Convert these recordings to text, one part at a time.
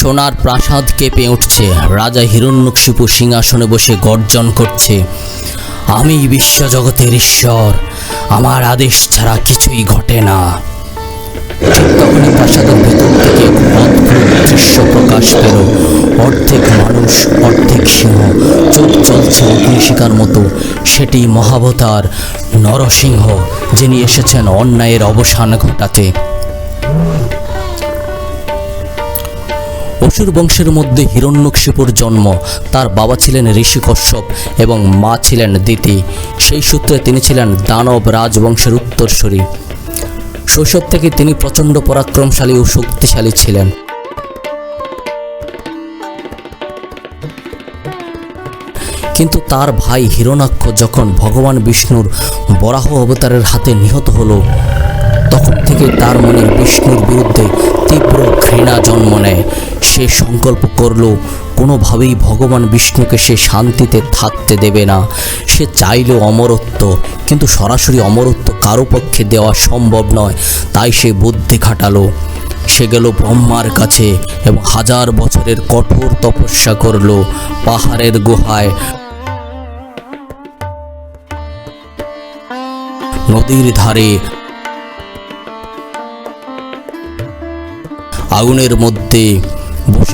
সোনার প্রাসাদ কেঁপে উঠছে। রাজা হিরণ্যকশিপু সিংহাসনে বসে গর্জন করছে, আমি বিশ্বজগতের ঈশ্বর, আমার আদেশ ছাড়া কিছুই ঘটে না। তখনই প্রাসাদের ভেতর থেকে দৃশ্য প্রকাশ পেল। অর্ধেক মানুষ, অর্ধেক সিংহ, চোখ চলছে অগ্নিশিকার মতো। সেটি মহাবতার নরসিংহ, যিনি এসেছেন অন্যায়ের অবসান ঘটাতে। অসুর বংশের মধ্যে হিরণ্যকশিপুর জন্ম। তার বাবা ছিলেন ঋষি কশ্যপ এবং মা ছিলেন দিতি সেই সূত্রে তিনি ছিলেন দানব রাজবংশের উত্তরসূরি। শৈশব থেকে তিনি প্রচণ্ড পরাক্রমশালী ও শক্তিশালী ছিলেন। কিন্তু তার ভাই হিরণাক্ষ যখন ভগবান বিষ্ণুর বরাহ অবতারের হাতে নিহত হলো, তখন থেকে তার মনে বিষ্ণুর বিরুদ্ধে তীব্র ঘৃণা জন্ম নেয়। সে সংকল্প করল, কোনোভাবেই ভগবান বিষ্ণুকে সে শান্তিতে থাকতে দেবে না। সে চাইলেও অমরত্ব, কিন্তু সরাসরি অমরত্ব কারও পক্ষে দেওয়া সম্ভব নয়, তাই সে বুদ্ধি খাটালো। সে গেল ব্রহ্মার কাছে এবং হাজার বছরের কঠোর তপস্যা করল পাহাড়ের গুহায়। নদীর ধারে আগুনের মধ্যে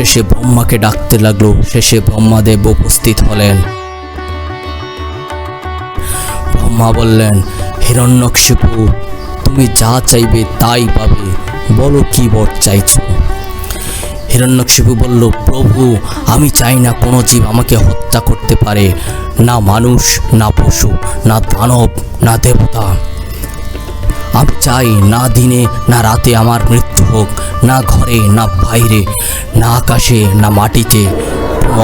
সে ব্রহ্মাকে ডাকতে লাগল। শেষে ব্রহ্মাদেব উপস্থিত হলেন। ব্রহ্মা বললেন হিরণ্যকশিপু তুমি যা চাইবে তাই পাবে। বলো কি বর চাইছো? হিরণ্যকশিপু বলল, প্রভু, আমি চাই না কোনো জীব আমাকে হত্যা করতে পারে। না মানুষ, না পশু, না দানব, না দেবতা। আমি চাই না দিনে, না রাতে আমার মৃত্যু হোক, না ঘরে, না বাইরে, না আকাশে, না মাটিতে।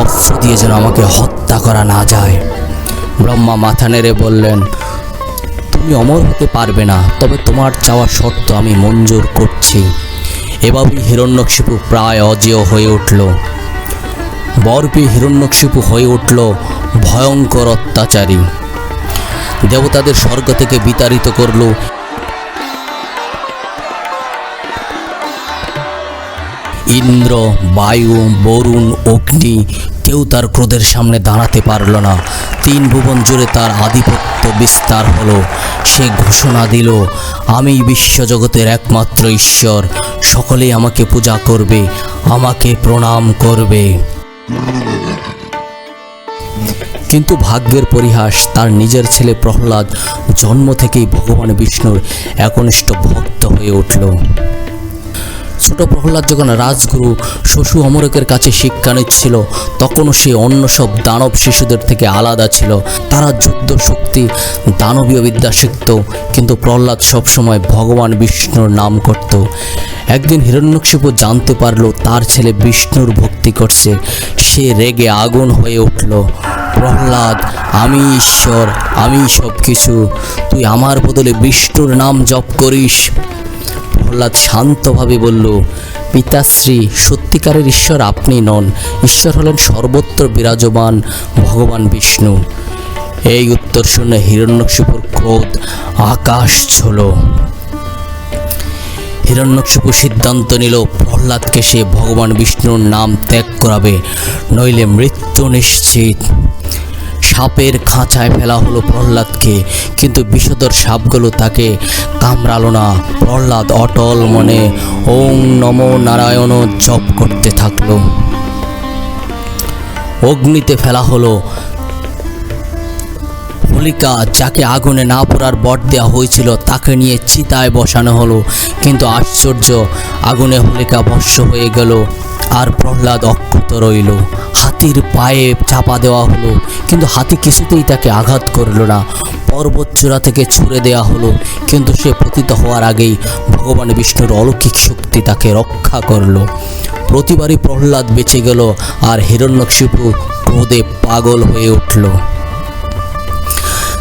অস্ত্র দিয়ে যেন আমাকে হত্যা করা না যায়। ব্রহ্মা মাথা নেড়ে বললেন, তুমি অমর হতে পারবে না, তবে তোমার চাওয়ার শর্ত আমি মঞ্জুর করছি। এভাবেই হিরণ্যকশিপু প্রায় অজেয় হয়ে উঠল। বর পেয়ে হিরণ্যকশিপু হয়ে উঠল ভয়ঙ্কর অত্যাচারী। দেবতাদের স্বর্গ থেকে বিতাড়িত করল ইন্দ্র, বায়ু, বরুণ, অগ্নি কেউ তার ক্রোধের সামনে দাঁড়াতে পারল না। তিন ভুবন জুড়ে তার আধিপত্য বিস্তার হলো। সে ঘোষণা দিল, আমি বিশ্বজগতের একমাত্র ঈশ্বর। সকলেই আমাকে পূজা করবে, আমাকে প্রণাম করবে। কিন্তু ভাগ্যের পরিহাস, তার নিজের ছেলে প্রহ্লাদ জন্ম থেকেই ভগবান বিষ্ণুর একনিষ্ঠ ভক্ত হয়ে উঠল। ছোট প্রহ্লাদ যখন রাজগুরু শশু অমরকের কাছে শিক্ষা নিচ্ছিল, তখনও সে অন্য সব দানব শিশুদের থেকে আলাদা ছিল। তারা যুদ্ধ শক্তি, দানবীয় বিদ্যা শিখত, কিন্তু প্রহ্লাদ সবসময় ভগবান বিষ্ণুর নাম করত। একদিন হিরণ্যকশিপু জানতে পারল তার ছেলে বিষ্ণুর ভক্তি করছে। সে রেগে আগুন হয়ে উঠল, প্রহ্লাদ, আমি ঈশ্বর, আমি সব কিছু তুই আমার বদলে বিষ্ণুর নাম জপ করিস। প্রহ্লাদ শান্তভাবে বলল, পিতাশ্রী, সত্যিকারের ঈশ্বর আপনি নন। ঈশ্বর হলেন সর্বত্র বিরাজমান ভগবান বিষ্ণু এই উত্তর শুনে হিরণ্যকশিপুর ক্রোধ আকাশ ছিল। হিরণ্যকশিপু সিদ্ধান্ত নিল, প্রহ্লাদকে সে ভগবান বিষ্ণুর নাম ত্যাগ করাবে, নইলে মৃত্যু নিশ্চিত। সাপের খাঁচায় ফেলা হলো প্রহ্লাদকে। কিন্তু বিষধর সাপগুলো তাকে কামড়ালো না। প্রহ্লাদ অটল মনে ওং নম নারায়ণ জপ করতে থাকল। অগ্নিতে ফেলা হলো। হোলিকা যাকে আগুনে না পড়ার বট দেওয়া হয়েছিল, তাকে নিয়ে চিতায় বসানো হলো। কিন্তু আশ্চর্য, আগুনে হোলিকা ভস্য হয়ে গেল। আর প্রহ্লাদ অক্ষত রইল। হাতির পায়ে চাপা দেওয়া হলো, কিন্তু হাতি কিছুতেই তাকে আঘাত করল না। পর্বত চূড়া থেকে ছুঁড়ে দেওয়া হলো, কিন্তু সে পতিত হওয়ার আগেই ভগবান বিষ্ণুর অলৌকিক শক্তি তাকে রক্ষা করল। প্রতিবারই প্রহ্লাদ বেঁচে গেল আর হিরণ্যকশিপু ক্রোধে পাগল হয়ে উঠল।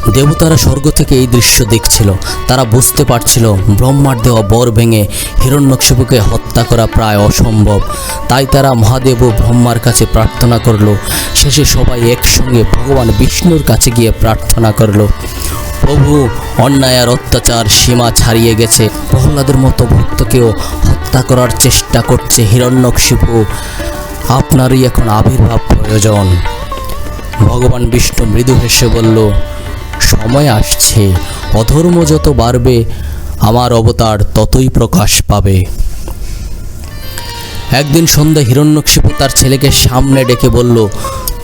দেবতারা স্বর্গ থেকে এই দৃশ্য দেখছিল। তারা বুঝতে পারছিল ব্রহ্মার দেওয়া বর ভেঙে হিরণ্যকশিপুকে হত্যা করা প্রায় অসম্ভব। তাই তারা মহাদেব ও ব্রহ্মার কাছে প্রার্থনা করল। শেষে সবাই একসঙ্গে ভগবান বিষ্ণুর কাছে গিয়ে প্রার্থনা করল। প্রভু, অন্যায় আর অত্যাচার সীমা ছাড়িয়ে গেছে। প্রহ্লাদের মতো ভক্তকেও হত্যা করার চেষ্টা করছে হিরণ্যকশিপু আপনারই এখন আবির্ভাব প্রয়োজন। ভগবান বিষ্ণু মৃদু হেসে বলল সময় আসছে, অধর্ম যত বাড়বে, আমার অবতার ততই প্রকাশ পাবে। একদিন সন্ধ্যা হিরণ্যকশিপু তার ছেলেকে সামনে ডেকে বলল,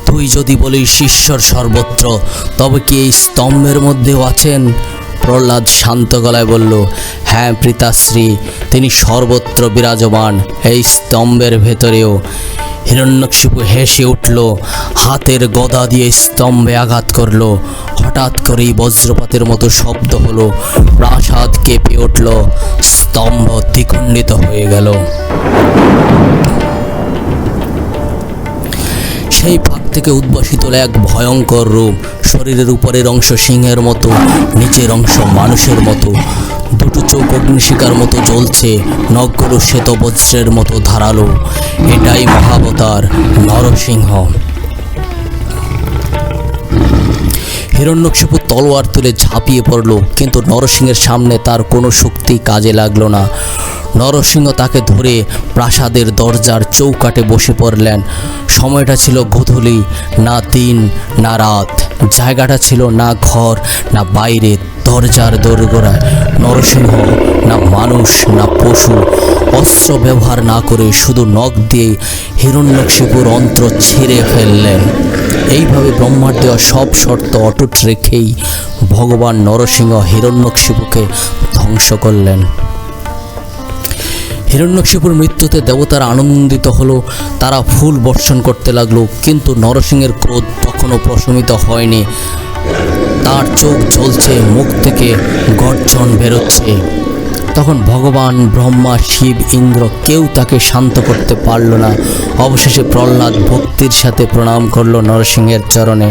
তুই যদি বলিস ঈশ্বর সর্বত্র, তবে কি এই স্তম্ভের মধ্যেও আছেন? প্রহ্লাদ শান্ত গলায় বলল হ্যাঁ পিতাশ্রী, তিনি সর্বত্র বিরাজমান, এই স্তম্ভের ভেতরেও। হিরণ্যকশিপু হেসে উঠল, হাতের গদা দিয়ে স্তম্ভে আঘাত করল। হঠাৎ করেই বজ্রপাতের মতো শব্দ হলো, প্রাসাদ কেঁপে উঠল, স্তম্ভ দ্বিখণ্ডিত হয়ে গেল। সেই ফাঁক থেকে উদ্ভাসিত এক ভয়ঙ্কর রূপ, শরীরের উপরের অংশ সিংহের মতো, নিচের অংশ মানুষের মতো। দুটো চোখ অগ্নিশিকার মতো জ্বলছে, নখগুলো শ্বেত বজ্রের মতো ধারালো। এটাই মহাবতার নরসিংহ। হিরণ্যকশিপু তলোয়ার তুলে ঝাঁপিয়ে পড়ল, কিন্তু নরসিংহের সামনে তার কোনো শক্তি কাজে লাগল না। নরসিংহ তাকে ধরে প্রাসাদের দরজার চৌকাটে বসে পড়লেন। সময়টা ছিল গোধূলি, না দিন, না রাত। জায়গাটা ছিল না ঘর, না বাইরে দরজার দোরগোড়ায় নরসিংহ, না মানুষ, না পশু। অস্ত্র ব্যবহার না করে শুধু নখ দিয়ে হিরণ্যকশিপুর অন্ত্র ছিঁড়ে ফেললেন। এইভাবে ব্রহ্মার দেওয়া সব শর্ত অটুট রেখেই ভগবান নরসিংহ হিরণ্যকশিপুকে ধ্বংস করলেন। হিরণ্যকশিপুর মৃত্যুতে দেবতারা আনন্দিত হলো, তারা ফুল বর্ষণ করতে লাগল, কিন্তু নরসিংহের ক্রোধ তখনও প্রশমিত হয়নি। তার চোখ জ্বলছে, মুখ থেকে গর্জন বেরোচ্ছে। তখন ভগবান, ব্রহ্মা, শিব, ইন্দ্র কেউ তাকে শান্ত করতে পারল না। অবশেষে প্রহ্লাদ ভক্তির সাথে প্রণাম করল নরসিংহের চরণে।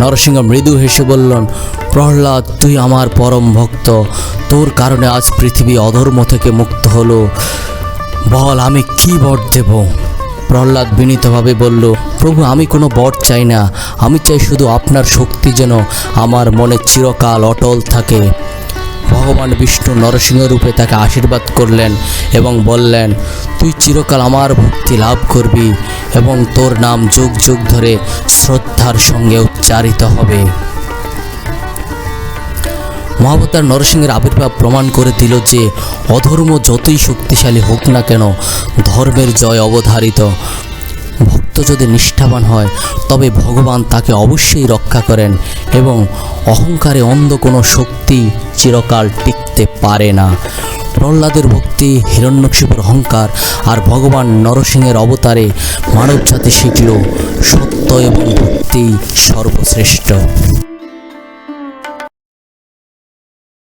নরসিংহ মৃদু হেসে বললেন প্রহ্লাদ, তুই আমার পরম ভক্ত। তোর কারণে আজ পৃথিবী অধর্ম থেকে মুক্ত হলো। বল, আমি কি বর দেব? প্রহ্লাদ বিনীতভাবে বলল, প্রভু, আমি কোনো বর চাই না। আমি চাই শুধু আপনার শক্তি যেন আমার মনে চিরকাল অটল থাকে। ভগবান বিষ্ণু নরসিংহ রূপে তাকে আশীর্বাদ করলেন এবং বললেন, তুই চিরকাল আমার ভক্তি লাভ করবি এবং তোর নাম যুগ যুগ ধরে শ্রদ্ধার সঙ্গে উচ্চারিত হবে। মহাবতার নরসিংহের আবির্ভাব প্রমাণ করে দিল যে অধর্ম যতই শক্তিশালী হোক না কেন, ধর্মের জয় অবধারিত। ভক্ত যদি নিষ্ঠাবান হয়, তবে ভগবান তাকে অবশ্যই রক্ষা করেন এবং অহংকারে অন্ধ কোনো শক্তি চিরকাল টিকতে পারে না। প্রহ্লাদের ভক্তি হিরণ্যকশিপুর অহংকার আর ভগবান নরসিংহের অবতারে মানব মানবজাতি শিখল সত্য এবং ভক্তি সর্বশ্রেষ্ঠ।